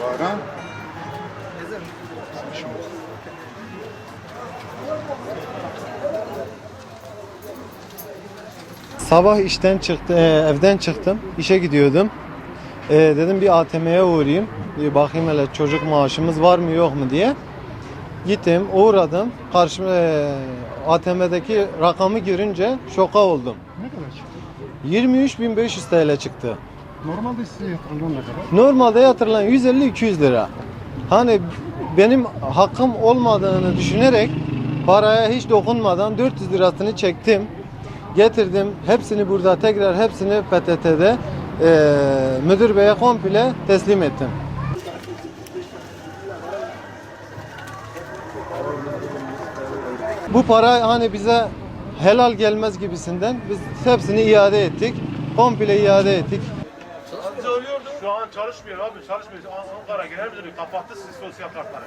Baran. Sabah işten çıktı, e, evden çıktım. işe gidiyordum. E, dedim bir ATM'ye uğrayayım. Bir bakayım hele çocuk maaşımız var mı yok mu diye. Gittim, uğradım. Karşıma e, ATM'deki rakamı görünce şoka oldum. Ne kadar çıktı? 23.500 TL çıktı. Normalde size yatırılan ne kadar? Normalde yatırılan 150-200 lira. Hani benim hakkım olmadığını düşünerek paraya hiç dokunmadan 400 lirasını çektim. Getirdim. Hepsini burada tekrar hepsini PTT'de eee müdür beye komple teslim ettim. Bu para hani bize helal gelmez gibisinden biz hepsini iade ettik. Komple iade ettik. Şu an çalışmıyor abi çalışmıyor. An- Ankara Genel Müdürlüğü kapattı siz sosyal kartları.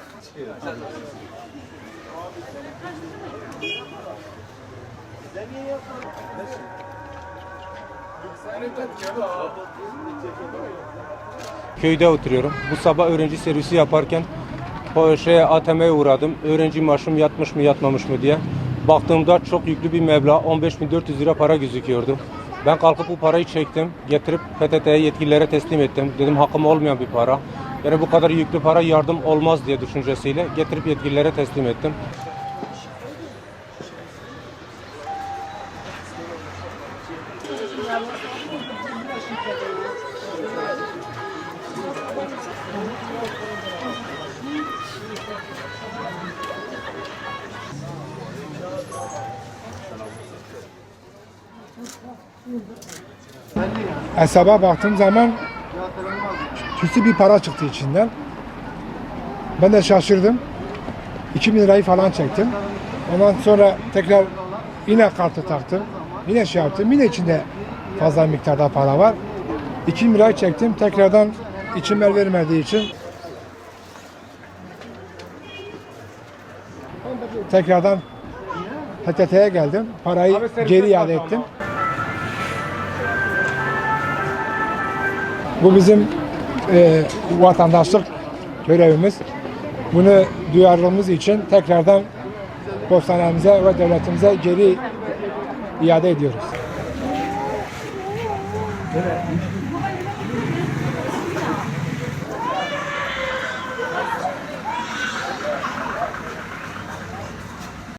Köyde oturuyorum. Bu sabah öğrenci servisi yaparken şeye ATM'ye uğradım. Öğrenci maaşım yatmış mı yatmamış mı diye. Baktığımda çok yüklü bir meblağ 15.400 lira para gözüküyordu. Ben kalkıp bu parayı çektim. Getirip PTT'ye yetkililere teslim ettim. Dedim hakkım olmayan bir para. Yani bu kadar yüklü para yardım olmaz diye düşüncesiyle getirip yetkililere teslim ettim. Hesaba baktığım zaman küçük bir para çıktı içinden. Ben de şaşırdım. 2000 lirayı falan çektim. Ondan sonra tekrar yine kartı taktım. Yine şey yaptım. Yine içinde fazla miktarda para var. 2000 lirayı çektim. Tekrardan içim el vermediği için tekrardan PTT'ye geldim. Parayı geri iade ettim. Bu bizim e, vatandaşlık görevimiz. Bunu duyarlılığımız için tekrardan postanemize ve devletimize geri iade ediyoruz.